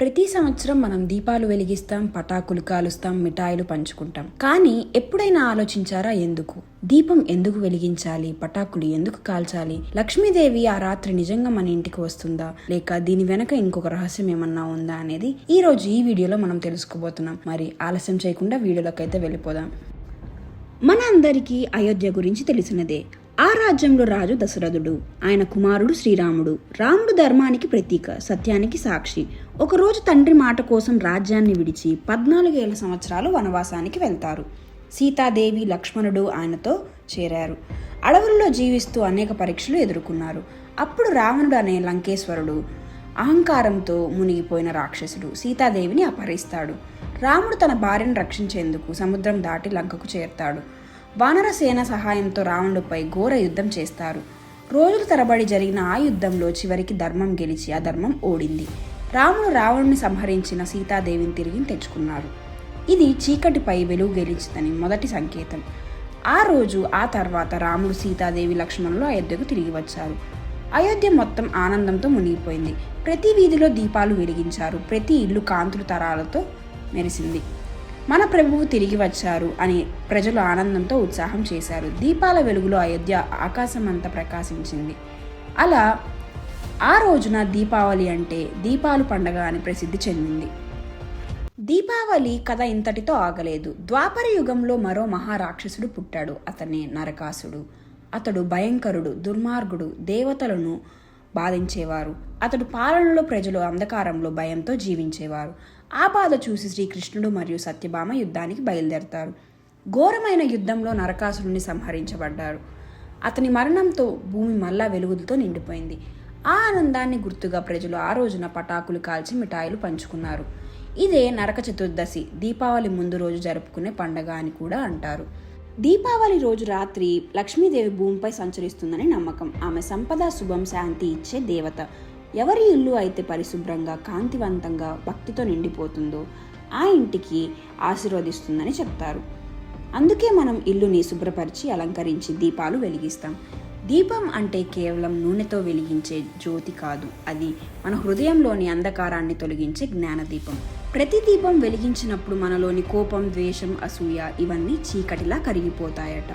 ప్రతి సంవత్సరం మనం దీపాలు వెలిగిస్తాం పటాకులు కాలుస్తాం మిఠాయిలు పంచుకుంటాం. కానీ ఎప్పుడైనా ఆలోచించారా ఎందుకు? దీపం ఎందుకు వెలిగించాలి? పటాకులు ఎందుకు కాల్చాలి? లక్ష్మీదేవి ఆ రాత్రి నిజంగా మన ఇంటికి వస్తుందా? లేక దీని వెనక ఇంకొక రహస్యం ఏమన్నా ఉందా అనేది ఈ రోజు ఈ వీడియోలో మనం తెలుసుకోబోతున్నాం. మరి ఆలస్యం చేయకుండా వీడియోలోకి అయితే వెళ్ళిపోదాం. మన అందరికీ అయోధ్య గురించి తెలిసినదే. ఆ రాజ్యంలో రాజు దశరథుడు. ఆయన కుమారుడు శ్రీరాముడు. రాముడు ధర్మానికి ప్రతీక సత్యానికి సాక్షి. ఒకరోజు తండ్రి మాట కోసం రాజ్యాన్ని విడిచి పద్నాలుగేళ్ళ సంవత్సరాలు వనవాసానికి వెళ్తారు. సీతాదేవి లక్ష్మణుడు ఆయనతో చేరారు. అడవుల్లో జీవిస్తూ అనేక పరీక్షలు ఎదుర్కొన్నారు. అప్పుడు రావణుడు అనే లంకేశ్వరుడు అహంకారంతో మునిగిపోయిన రాక్షసుడు సీతాదేవిని అపహరిస్తాడు. రాముడు తన భార్యను రక్షించేందుకు సముద్రం దాటి లంకకు చేరుతాడు. వానరసేన సహాయంతో రావణుడిపై ఘోర యుద్ధం చేస్తారు. రోజుల తరబడి జరిగిన ఆ యుద్ధంలో చివరికి ధర్మం గెలిచి అధర్మం ఓడింది. రాముడు రావణుని సంహరించిన సీతాదేవిని తిరిగి తెచ్చుకున్నారు ఇది చీకటిపై వెలుగు గెలిచిందని మొదటి సంకేతం. ఆ రోజు ఆ తర్వాత రాముడు సీతాదేవి లక్ష్మణులు అయోధ్యకు తిరిగి వచ్చారు. అయోధ్య మొత్తం ఆనందంతో మునిగిపోయింది. ప్రతి వీధిలో దీపాలు వెలిగించారు. ప్రతి ఇల్లు కాంతులు తరాలతో మెరిసింది. మన ప్రభువు తిరిగి వచ్చారు అని ప్రజలు ఆనందంతో ఉత్సాహం చేశారు. దీపాల వెలుగులో అయోధ్య ఆకాశమంతా ప్రకాశించింది. అలా ఆ రోజున దీపావళి అంటే దీపాలు పండగ అని ప్రసిద్ధి చెందింది. దీపావళి కథ ఇంతటితో ఆగలేదు. ద్వాపర యుగంలో మరో మహారాక్షసుడు పుట్టాడు. అతనే నరకాసుడు అతడు భయంకరుడు దుర్మార్గుడు దేవతలను బాధించేవారు. అతడు పాలనలో ప్రజలు అంధకారంలో భయంతో జీవించేవారు. ఆ బాధ చూసి శ్రీకృష్ణుడు మరియు సత్యభామ యుద్ధానికి బయలుదేరతారు. ఘోరమైన యుద్ధంలో నరకాసురుని సంహరించబడ్డారు. అతని మరణంతో భూమి మళ్ళా వెలుగులతో నిండిపోయింది. ఆ ఆనందాన్ని గుర్తుగా ప్రజలు ఆ రోజున పటాకులు కాల్చి మిఠాయిలు పంచుకున్నారు. ఇదే నరక చతుర్దశి. దీపావళి ముందు రోజు జరుపుకునే పండగ అని కూడా అంటారు. దీపావళి రోజు రాత్రి లక్ష్మీదేవి భూమిపై సంచరిస్తుందని నమ్మకం. ఆమె సంపద శుభం శాంతి ఇచ్చే దేవత. ఎవరి ఇల్లు అయితే పరిశుభ్రంగా కాంతివంతంగా భక్తితో నిండిపోతుందో ఆ ఇంటికి ఆశీర్వదిస్తుందని చెప్తారు. అందుకే మనం ఇల్లుని శుభ్రపరిచి అలంకరించి దీపాలు వెలిగిస్తాం. దీపం అంటే కేవలం నూనెతో వెలిగించే జ్యోతి కాదు. అది మన హృదయంలోని అంధకారాన్ని తొలగించే జ్ఞానదీపం. ప్రతి దీపం వెలిగించినప్పుడు మనలోని కోపం ద్వేషం అసూయ ఇవన్నీ చీకటిలా కరిగిపోతాయట.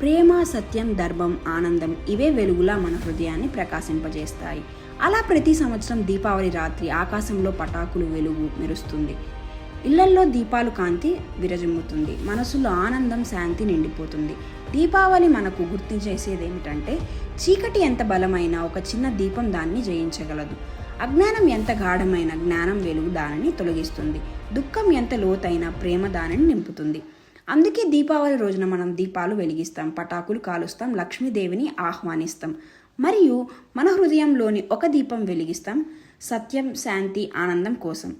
ప్రేమ సత్యం ధర్మం ఆనందం ఇవే వెలుగులా మన హృదయాన్ని ప్రకాశింపజేస్తాయి. అలా ప్రతి సంవత్సరం దీపావళి రాత్రి ఆకాశంలో పటాకులు వెలుగు మెరుస్తుంది. ఇళ్ళల్లో దీపాలు కాంతి విరజిమ్ముతుంది. మనసులో ఆనందం శాంతి నిండిపోతుంది. దీపావళి మనకు గుర్తించేసేది ఏమిటంటే చీకటి ఎంత బలమైన ఒక చిన్న దీపం దాన్ని జయించగలదు. అజ్ఞానం ఎంత గాఢమైన జ్ఞానం వెలుగు దానిని తొలగిస్తుంది. దుఃఖం ఎంత లోతైన ప్రేమ దానిని నింపుతుంది. అందుకే దీపావళి రోజున మనం దీపాలు వెలిగిస్తాం పటాకులు కాలుస్తాం లక్ష్మీదేవిని ఆహ్వానిస్తాం. మరియు మన హృదయంలోని ఒక దీపం వెలిగిస్తాం సత్యం శాంతి ఆనందం కోసం.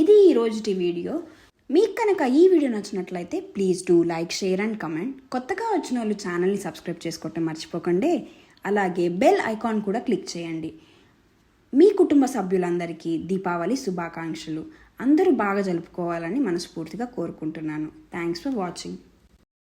ఇది ఈ వీడియో. మీకు కనుక ఈ వీడియో నచ్చినట్లయితే please do like share and comment. కొత్తగా వచ్చిన వాళ్ళు ఛానల్ని సబ్స్క్రైబ్ చేసుకోవటం మర్చిపోకండి. అలాగే బెల్ ఐకాన్ కూడా క్లిక్ చేయండి. మీ కుటుంబ సభ్యులందరికీ దీపావళి శుభాకాంక్షలు. అందరూ బాగా జరుపుకోవాలని మనస్ఫూర్తిగా కోరుకుంటున్నాను. Thanks for watching